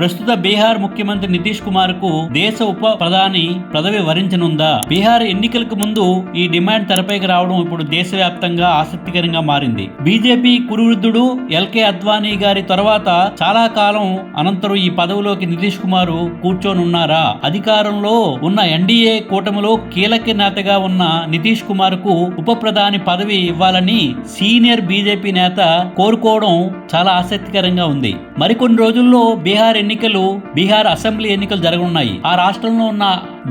ప్రస్తుత బీహార్ ముఖ్యమంత్రి నితీష్ కుమార్కు దేశ ఉప ప్రధాని పదవి వరించనుందా? బీహార్ ఎన్నికలకు ముందు ఈ డిమాండ్ తెరపైకి రావడం ఇప్పుడు దేశవ్యాప్తంగా ఆసక్తికరంగా మారింది. బీజేపీ కురువృద్ధుడు ఎల్కే అద్వానీ గారి తర్వాత చాలా కాలం అనంతరం ఈ పదవిలోకి నితీష్ కుమార్ కూర్చోనున్నారా? అధికారంలో ఉన్న ఎన్డీఏ కూటమిలో కీలక నేతగా ఉన్న నితీష్ కుమార్కు ఉప ప్రధాని పదవి ఇవ్వాలని సీనియర్ బీజేపీ నేత కోరుకోవడం చాలా ఆసక్తికరంగా ఉంది. మరికొన్ని రోజుల్లో బీహార్ ఎన్నికలు బీహార్ అసెంబ్లీ ఎన్నికలు జరగనున్నాయి. ఆ రాష్ట్రంలో ఉన్న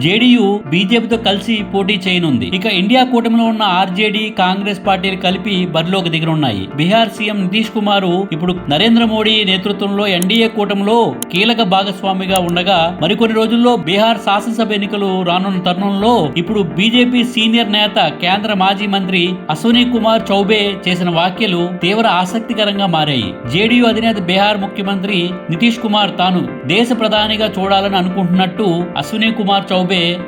జేడీయూ బీజేపీతో కలిసి పోటీ చేయనుంది. ఇక ఇండియా కూటమిలో ఉన్న ఆర్జేడీ కాంగ్రెస్ పార్టీలు కలిపి బరిలోకి దిగనున్నాయి. బీహార్ సీఎం నితీష్ కుమార్ ఇప్పుడు నరేంద్ర మోడీ నేతృత్వంలో ఎన్డీఏ కూటమిలో కీలక భాగస్వామిగా ఉండగా మరికొన్ని రోజుల్లో బీహార్ శాసనసభ ఎన్నికలు రానున్న తరుణంలో ఇప్పుడు బీజేపీ సీనియర్ నేత కేంద్ర మాజీ మంత్రి అశ్వనీ కుమార్ చౌబే చేసిన వ్యాఖ్యలు తీవ్ర ఆసక్తికరంగా మారాయి. జేడీయూ అధినేత బీహార్ ముఖ్యమంత్రి నితీష్ కుమార్ తాను దేశ ప్రధానిగా చూడాలని అనుకుంటున్నట్టు అశ్విని కుమార్ చౌబే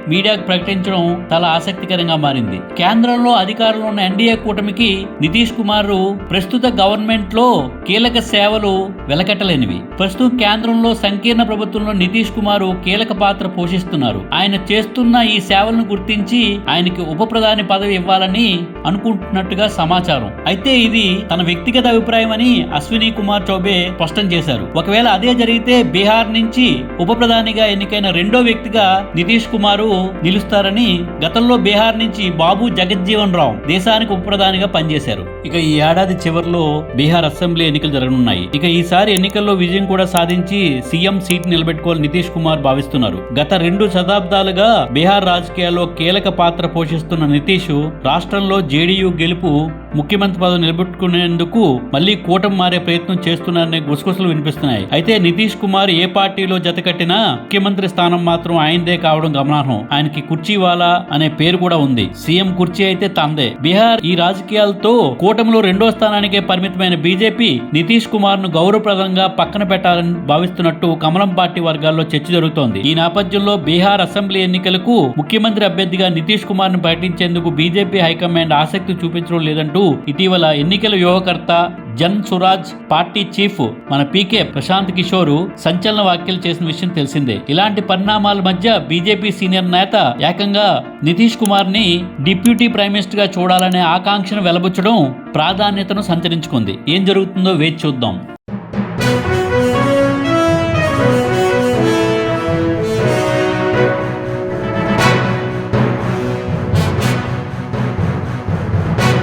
మీడియాకు ప్రకటించడం చాలా ఆసక్తికరంగా మారింది. కేంద్రంలో అధికారంలో ఉన్న ఎన్డీఏ కూటమికి నితీష్ కుమార్ ప్రస్తుత గవర్నమెంట్లో కీలక సేవలు వెలకట్టలేనివి. ప్రస్తుతం కేంద్రంలో సంకీర్ణ ప్రభుత్వంలో నితీష్ కుమార్ కీలక పాత్ర పోషిస్తున్నారు. ఆయన చేస్తున్న ఈ సేవలను గుర్తించి ఆయనకి ఉప ప్రధాని పదవి ఇవ్వాలని అనుకుంటున్నట్టుగా సమాచారం. అయితే ఇది తన వ్యక్తిగత అభిప్రాయం అని అశ్విని కుమార్ చౌబే స్పష్టం చేశారు. ఒకవేళ అదే జరిగితే బీహార్ నుంచి ఉప ప్రధానిగా ఎన్నికైన రెండో వ్యక్తిగా నితీష్ నితీష్ కుమార్ నిలుస్తారని గతంలో బీహార్ నుంచి బాబు జగజ్జీవన్ రావు దేశానికి ఉప ప్రధానిగా పనిచేశారు. ఇక ఈ ఏడాది చివరిలో బీహార్ అసెంబ్లీ ఎన్నికలు జరగనున్నాయి. ఇక ఈసారి ఎన్నికల్లో విజయం కూడా సాధించి సీఎం సీట్ నిలబెట్టుకోవాలి నితీష్ కుమార్ భావిస్తున్నారు. గత రెండు శతాబ్దాలుగా బీహార్ రాజకీయాల్లో కీలక పాత్ర పోషిస్తున్న నితీష్ రాష్ట్రంలో జేడీయూ గెలుపు ముఖ్యమంత్రి పదవి నిలబెట్టుకునేందుకు మళ్ళీ కూటమి మారే ప్రయత్నం చేస్తున్నారనే గుసగుసలు వినిపిస్తున్నాయి. అయితే నితీష్ కుమార్ ఏ పార్టీలో జతకట్టినా ముఖ్యమంత్రి స్థానం మాత్రం ఆయనదే కావడం గమనార్హం. ఆయనకి కుర్చీవాలా అనే పేరు కూడా ఉంది. సీఎం కుర్చీ అయితే తందే. బీహార్ ఈ రాజకీయాలతో కూటమిలో రెండో స్థానానికే పరిమితమైన బీజేపీ నితీష్ కుమార్ను గౌరవప్రదంగా పక్కన పెట్టాలని భావిస్తున్నట్టు కమలం పార్టీ వర్గాల్లో చర్చ జరుగుతోంది. ఈ నేపథ్యంలో బీహార్ అసెంబ్లీ ఎన్నికలకు ముఖ్యమంత్రి అభ్యర్థిగా నితీష్ కుమార్ను ప్రకటించేందుకు బీజేపీ హైకమాండ్ ఆసక్తి చూపించడం లేదంటూ ఇటీవల ఎన్నికల వ్యూహకర్త జన్ సురాజ్ పార్టీ చీఫ్ మన పీకే ప్రశాంత్ కిషోర్ సంచలన వ్యాఖ్యలు చేసిన విషయం తెలిసిందే. ఇలాంటి పరిణామాల మధ్య బీజేపీ సీనియర్ నేత ఏకంగా నితీష్ కుమార్ని డిప్యూటీ ప్రైమ్ మినిస్టర్గా చూడాలనే ఆకాంక్షను వెలబుచ్చడం ప్రాధాన్యతను సంతరించుకుంది. ఏం జరుగుతుందో వేచి చూద్దాం.